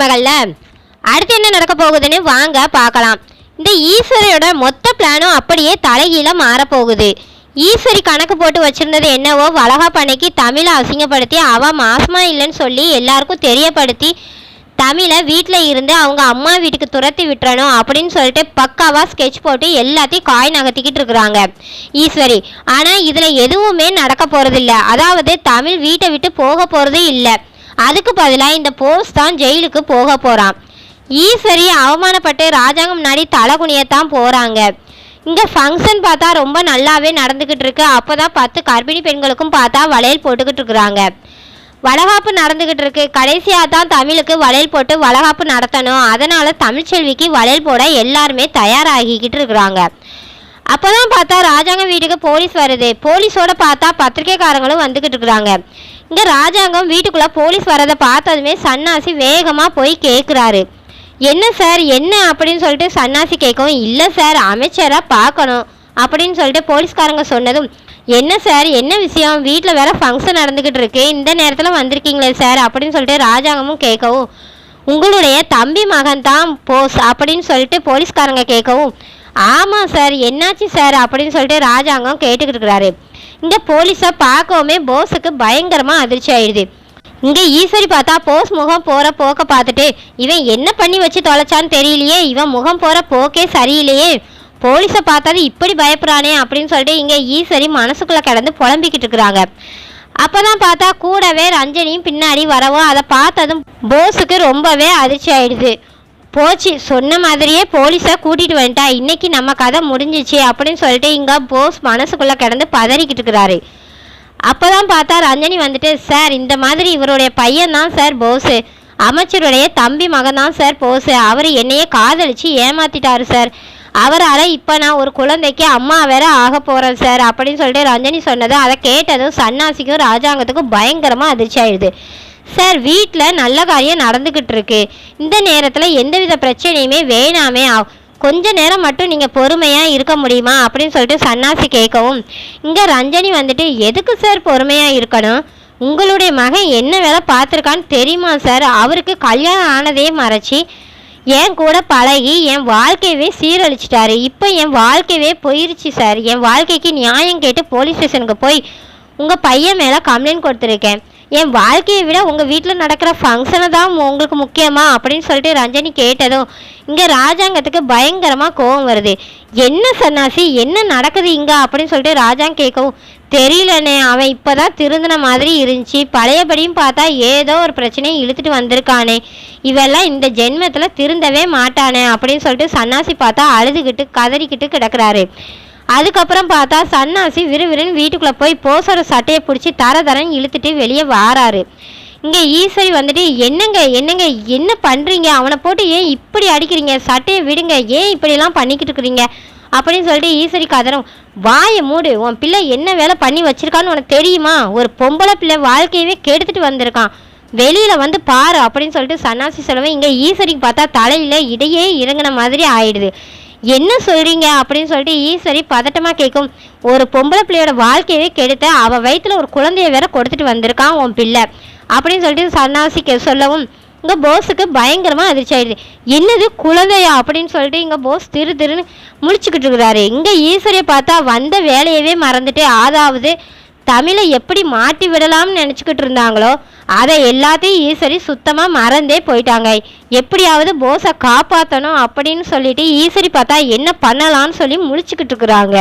மருமகள்ல அடுத்து என்ன நடக்க போகுதுன்னு வாங்க பார்க்கலாம். இந்த ஈஸ்வரியோட மொத்த பிளானும் அப்படியே தலைகீழ மாறப்போகுது. ஈஸ்வரி கணக்கு போட்டு வச்சிருந்தது என்னவோ வளகாப்பண்ணைக்கு தமிழை அசிங்கப்படுத்தி அவ மாசமா இல்லைன்னு சொல்லி எல்லாருக்கும் தெரியப்படுத்தி தமிழை வீட்டில் இருந்து அவங்க அம்மா வீட்டுக்கு துரத்தி விட்டுறணும் அப்படின்னு சொல்லிட்டு பக்காவாக ஸ்கெட்ச் போட்டு எல்லாத்தையும் காய் நகர்த்திக்கிட்டு இருக்கிறாங்க. ஈஸ்வரி ஆனால் இதில் எதுவுமே நடக்க போகிறதில்ல அதாவது தமிழ் வீட்டை விட்டு போக போகிறது இல்லை. அதுக்கு பதிலாக இந்த போஸ் தான் ஜெயிலுக்கு போக போகிறான் ஈஸ்வரி அவமானப்பட்டு ராஜாங்கம் முன்னாடி தலை குனியத்தான் போகிறாங்க இங்கே ஃபங்க்ஷன் பார்த்தா ரொம்ப நல்லாவே நடந்துக்கிட்டு இருக்கு. அப்போ தான் பத்து கர்ப்பிணி பெண்களுக்கும் பார்த்தா வளையல் போட்டுக்கிட்டு இருக்கிறாங்க. வளகாப்பு நடந்துக்கிட்டு இருக்கு. கடைசியாக தான் தமிழுக்கு வளையல் போட்டு வளகாப்பு நடத்தணும். அதனால் தமிழ்ச்செல்விக்கு வளையல் போட எல்லாருமே தயாராகிக்கிட்டு இருக்கிறாங்க. அப்போ தான் பார்த்தா ராஜாங்க வீட்டுக்கு போலீஸ் வருது. போலீஸோட பார்த்தா பத்திரிக்கைக்காரங்களும் வந்துக்கிட்டு இருக்கிறாங்க. இங்கே ராஜாங்கம் வீட்டுக்குள்ளே போலீஸ் வரதை பார்த்ததுமே சன்னாசி வேகமாக போய் கேட்குறாரு என்ன சார் என்ன? அப்படின்னு சொல்லிட்டு சன்னாசி கேட்கவும் இல்லை சார் அமைச்சராக பார்க்கணும் அப்படின்னு சொல்லிட்டு போலீஸ்காரங்க சொன்னதும் என்ன சார் என்ன விஷயம்? வீட்டில் வேற ஃபங்க்ஷன் நடந்துக்கிட்டு இருக்கு. இந்த நேரத்தில் வந்திருக்கீங்களே சார் அப்படின்னு சொல்லிட்டு ராஜாங்கமும் கேட்கவும் உங்களுடைய தம்பி மகன் தான் போஸ் அப்படின்னு சொல்லிட்டு போலீஸ்காரங்க கேட்கவும் ஆமாம் சார் என்னாச்சு சார்? அப்படின்னு சொல்லிட்டு ராஜாங்கம் கேட்டுக்கிட்டு இருக்கிறாரு. இங்கே போலீஸை பார்க்கவுமே போஸுக்கு பயங்கரமாக அதிர்ச்சி ஆயிடுது. இங்கே ஈஸ்வரி பார்த்தா போஸ் முகம் போகிற போக்க பார்த்துட்டு இவன் என்ன பண்ணி வச்சு தொலைச்சான்னு தெரியலையே இவன் முகம் போகிற போக்கே சரியில்லையே. போலீஸை பார்த்தாது இப்படி பயப்படுறானே அப்படின்னு சொல்லிட்டு இங்கே ஈஸ்வரி மனசுக்குள்ளே கிடந்து புலம்பிக்கிட்டு இருக்கிறாங்க. அப்போ தான் பார்த்தா கூடவே ரஞ்சனியும் பின்னாடி வரவும் அதை பார்த்ததும் போஸுக்கு ரொம்பவே அதிர்ச்சி ஆயிடுது. போச்சு சொன்ன மாதிரியே போலீஸை கூட்டிகிட்டு வந்துட்டா. இன்னைக்கு நம்ம கதை முடிஞ்சிச்சு அப்படின்னு சொல்லிட்டு இங்கே போஸ் மனசுக்குள்ளே கிடந்து பதறிக்கிட்டு இருக்கிறாரு. அப்போ தான் பார்த்தா ரஞ்சனி வந்துட்டு சார் இந்த மாதிரி இவருடைய பையன் தான் சார் போஸு அமைச்சருடைய தம்பி மகன் தான் சார் போஸு அவர் என்னையே காதலிச்சு ஏமாத்திட்டாரு சார். அவரால் இப்போ நான் ஒரு குழந்தைக்கு அம்மா வேற ஆக போகிறேன் சார் அப்படின்னு சொல்லிட்டு ரஞ்சனி சொன்னது. அதை கேட்டதும் சன்னாசிக்கும் ராஜாங்கத்துக்கும் பயங்கரமாக அதிர்ச்சி ஆயிடுது. சார் வீட்டில் நல்ல காரியம் நடந்துக்கிட்டு இருக்கு. இந்த நேரத்தில் எந்தவித பிரச்சனையுமே வேணாமே. ஆ- கொஞ்ச நேரம் மட்டும் நீங்கள் பொறுமையாக இருக்க முடியுமா? அப்படின்னு சொல்லிட்டு சன்னாசி கேட்கவும் இங்கே ரஞ்சனி வந்துட்டு எதுக்கு சார் பொறுமையாக இருக்கணும்? உங்களுடைய மகன் என்ன வேலை பார்த்துருக்கான்னு தெரியுமா சார் அவருக்கு கல்யாணம் ஆனதே மறைச்சி என் கூட பழகி என் வாழ்க்கையவே சீரழிச்சிட்டாரு. இப்போ என் வாழ்க்கையவே போயிருச்சு சார் என் வாழ்க்கைக்கு நியாயம் கேட்டு போலீஸ் ஸ்டேஷனுக்கு போய் உங்கள் பையன் மேலே கம்ப்ளைண்ட் கொடுத்துருக்கேன். என் வாழ்க்கையை விட உங்கள் வீட்டில் நடக்கிற ஃபங்க்ஷனை தான் உங்களுக்கு முக்கியமா? அப்படின்னு சொல்லிட்டு ரஞ்சனி கேட்டதும் இங்கே ராஜாங்கத்துக்கு பயங்கரமாக கோவம் வருது. என்ன சன்னாசி? என்ன நடக்குது இங்கே? அப்படின்னு சொல்லிட்டு ராஜாங்க கேட்கவும் தெரியலண்ணே அவன் இப்போ தான் திருந்தின மாதிரி இருந்துச்சு. பழையபடியும் பார்த்தா ஏதோ ஒரு பிரச்சனையை இழுத்துட்டு வந்திருக்கானே. இவெல்லாம் இந்த ஜென்மத்தில் திருந்தவே மாட்டானே அப்படின்னு சொல்லிட்டு சன்னாசி பார்த்தா அழுதுகிட்டு கதறிக்கிட்டு கிடக்குறாரு. அதுக்கப்புறம் பார்த்தா சன்னாசி விறுவிறுன்னு வீட்டுக்குள்ளே போய் போசோட சட்டையை பிடிச்சி தர தரன்னு இழுத்துட்டு வெளியே வாராரு. இங்கே ஈஸ்வரி வந்துட்டு என்னங்க என்னங்க என்ன பண்ணுறீங்க அவனை போட்டு ஏன் இப்படி அடிக்கிறீங்க? சட்டையை விடுங்க. ஏன் இப்படிலாம் பண்ணிக்கிட்டு இருக்கிறீங்க? அப்படின்னு சொல்லிட்டு ஈஸ்வரி கதறும் வாயை மூடு உன் பிள்ளை என்ன வேலை பண்ணி வச்சிருக்கான்னு உனக்கு தெரியுமா? ஒரு பொம்பளை பிள்ளை வாழ்க்கையவே கெடுத்துட்டு வந்திருக்கான். வெளியில வந்து பாரு அப்படின்னு சொல்லிட்டு சன்னாசி சொல்லவே இங்கே ஈஸ்வரிக்கு பார்த்தா தலையில இடையே இறங்கின மாதிரி ஆயிடுது. என்ன சொல்றீங்க? அப்படின்னு சொல்லிட்டு ஈஸ்வரி பதட்டமா கேட்கும். ஒரு பொம்பளை பிள்ளையோட வாழ்க்கையவே கெடுத்த அவ வயிற்றுல ஒரு குழந்தைய வேற கொடுத்துட்டு வந்திருக்கான் உன் பிள்ளை அப்படின்னு சொல்லிட்டு சன்னாசி சொல்லவும் இங்கே போஸுக்கு பயங்கரமாக அதிர்ச்சி ஆயிடுது. என்னது குழந்தையா அப்படின்னு சொல்லிட்டு இங்கே போஸ் திரு திருன்னு முழிச்சுக்கிட்டு இருக்கிறாரு. இங்கே ஈஸ்வரியை பார்த்தா வந்த வேலையவே மறந்துட்டு அதாவது தமிழை எப்படி மாட்டி விடலாம்னு நினச்சிக்கிட்டு இருந்தாங்களோ அதை எல்லாத்தையும் ஈஸ்வரி சுத்தமாக மறந்தே போயிட்டாங்க. எப்படியாவது போஸை காப்பாற்றணும் அப்படின்னு சொல்லிட்டு ஈஸ்வரி பார்த்தா என்ன பண்ணலாம்னு சொல்லி முழிச்சுக்கிட்டு இருக்கிறாங்க.